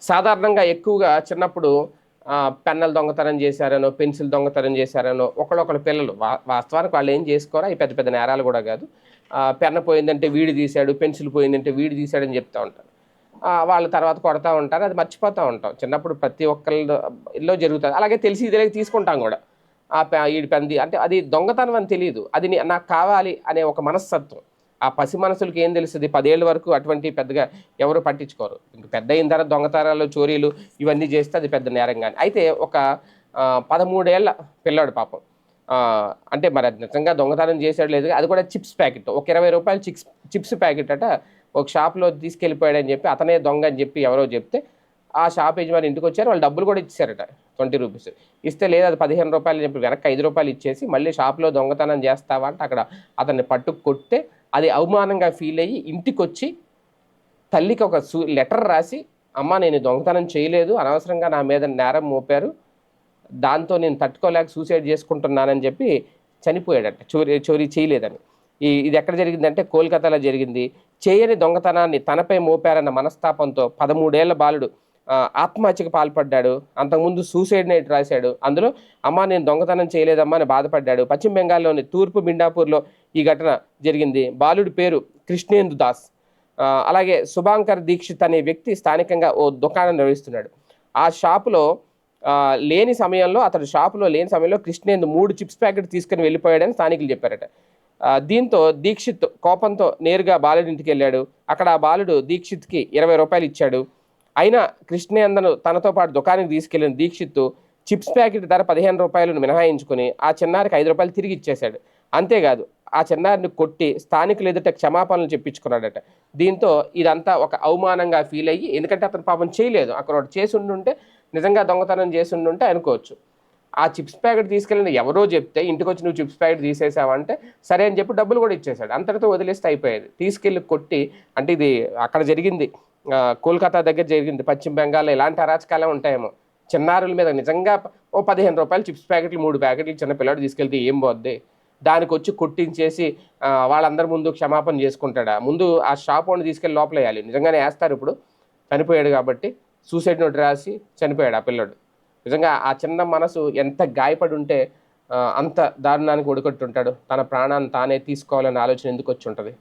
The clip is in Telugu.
సాధారణంగా ఎక్కువగా చిన్నప్పుడు ఆ, పెన్నలు దొంగతనం చేశారనో పెన్సిల్ దొంగతనం చేశారనో ఒకళ్ళొకళ్ళ పిల్లలు వా వాస్తవానికి వాళ్ళు ఏం చేసుకోరా? ఈ పెద్ద పెద్ద నేరాలు కూడా కాదు. పెన్న పోయిందంటే వీడి తీశాడు పెన్సిల్ పోయిందంటే వీడి తీశాడని చెప్తూ ఉంటారు. వాళ్ళ తర్వాత కొడతా ఉంటారు అది మర్చిపోతూ ఉంటాం. చిన్నప్పుడు ప్రతి ఒక్కళ్ళలో జరుగుతుంది. అలాగే తెలిసి ఇదిలే తీసుకుంటాం కూడా. ఆ పె- ఈడి పెంది అంటే అది దొంగతనం అని తెలియదు అది నాకు కావాలి అనే ఒక మనస్తత్వం. ఆ పసి మనసులకి ఏం తెలుస్తుంది? పదేళ్ళ వరకు అటువంటి పెద్దగా ఎవరు పట్టించుకోరు. పెద్ద అయిన తర్వాత దొంగతనాలు చోరీలు ఇవన్నీ చేస్తే అది పెద్ద నేరం కానీ అయితే ఒక పదమూడేళ్ళ పదమూడేళ్ళ పిల్లాడు పాపం. అంటే మరి అది నిజంగా దొంగతనం చేసాడు లేదు అది కూడా చిప్స్ ప్యాకెట్. ఒక ఇరవై రూపాయలు చిప్స్ చిప్స్ ప్యాకెట్ అట ఒక షాప్లో తీసుకెళ్ళిపోయాడని చెప్పి అతనే దొంగ అని చెప్పి ఎవరో చెప్తే ఆ షాప్ యజమాని ఇంటికి వచ్చారు. వాళ్ళు డబ్బులు కూడా ఇచ్చారట ట్వంటీ రూపీస్. ఇస్తే లేదు అది పదిహేను రూపాయలు చెప్పి వెనక్కి ఐదు రూపాయలు ఇచ్చేసి మళ్ళీ షాప్లో దొంగతనం చేస్తావా అంటే అక్కడ అతన్ని పట్టుకు కొట్టే అది అవమానంగా ఫీల్ అయ్యి ఇంటికి వచ్చి తల్లికి ఒక సూ లెటర్ రాసి అమ్మ నేను దొంగతనం చేయలేదు అనవసరంగా నా మీద నేరం మోపారు దాంతో నేను తట్టుకోలేక సూసైడ్ చేసుకుంటున్నానని చెప్పి చనిపోయాడట చోరీ చోరీ చేయలేదని. ఈ ఇది ఎక్కడ జరిగిందంటే కోల్కతాలో జరిగింది. చేయని దొంగతనాన్ని తనపై మోపారన్న మనస్తాపంతో పదమూడేళ్ళ బాలుడు ఆత్మహత్యకు పాల్పడ్డాడు. అంతకుముందు సూసైడ్ నైట్ రాశాడు. అందులో అమ్మ నేను దొంగతనం చేయలేదమ్మా అని బాధపడ్డాడు. పశ్చిమ బెంగాల్లోని తూర్పు మిండాపూర్లో ఈ ఘటన జరిగింది. బాలుడి పేరు కృష్ణేందు దాస్. అలాగే శుభాంకర్ దీక్షిత్ అనే వ్యక్తి స్థానికంగా ఓ దుకాణం నిర్వహిస్తున్నాడు. ఆ షాపులో లేని సమయంలో అతడు షాపులో లేని సమయంలో కృష్ణేందు మూడు చిప్స్ ప్యాకెట్ తీసుకుని వెళ్ళిపోయాడని స్థానికులు చెప్పారట. దీంతో దీక్షిత్ కోపంతో నేరుగా బాలుడి ఇంటికి వెళ్ళాడు. అక్కడ ఆ బాలుడు దీక్షిత్కి ఇరవై రూపాయలు ఇచ్చాడు. అయినా కృష్ణేందను తనతో పాటు దుకాణానికి తీసుకెళ్ళిన దీక్షిత్ చిప్స్ ప్యాకెట్ ధర పదిహేను రూపాయలను మినహాయించుకుని ఆ చిన్నారికి ఐదు రూపాయలు తిరిగి ఇచ్చేశాడు. అంతేకాదు ఆ చిన్నారిని కొట్టి స్థానికులు ఎదుట క్షమాపణలు చెప్పించుకున్నాడట దీంతో ఇదంతా ఒక అవమానంగా ఫీల్ అయ్యి ఎందుకంటే అతను పాపం చేయలేదు. అక్కడ ఒకటి చేసి ఉండుంటే నిజంగా దొంగతనం చేసి ఉండుంటే అనుకోవచ్చు. ఆ చిప్స్ ప్యాకెట్ తీసుకెళ్ళిన ఎవరో చెప్తే ఇంటికి వచ్చి నువ్వు చిప్స్ ప్యాకెట్ తీసేసావంటే సరే అని చెప్పి డబ్బులు కూడా ఇచ్చేసాడు అంతటితో వదిలేస్తే అయిపోయేది. తీసుకెళ్ళి కొట్టి అంటే ఇది అక్కడ జరిగింది కోల్కతా దగ్గర జరిగింది పశ్చిమ బెంగాల్లో ఇలాంటి అరాచకాలే ఉంటాయేమో. చిన్నారుల మీద నిజంగా ఓ పదిహేను రూపాయలు చిప్స్ ప్యాకెట్లు మూడు ప్యాకెట్లు చిన్న పిల్లాడు తీసుకెళ్తే ఏం పోద్ది? దానికి వచ్చి కొట్టించేసి వాళ్ళందరి ముందు క్షమాపణ చేసుకుంటాడా? ముందు ఆ షాప్ ఓని తీసుకెళ్ళి లోపల వేయాలి నిజంగానే వేస్తారు ఇప్పుడు. చనిపోయాడు కాబట్టి సూసైడ్ నోట్ రాసి చనిపోయాడు ఆ పిల్లడు. నిజంగా ఆ చిన్న మనసు ఎంత గాయపడి ఉంటే అంత దారుణానికి ఒడికట్టుంటాడు తన ప్రాణాన్ని తానే తీసుకోవాలనే ఆలోచన ఎందుకు వచ్చి ఉంటుంది?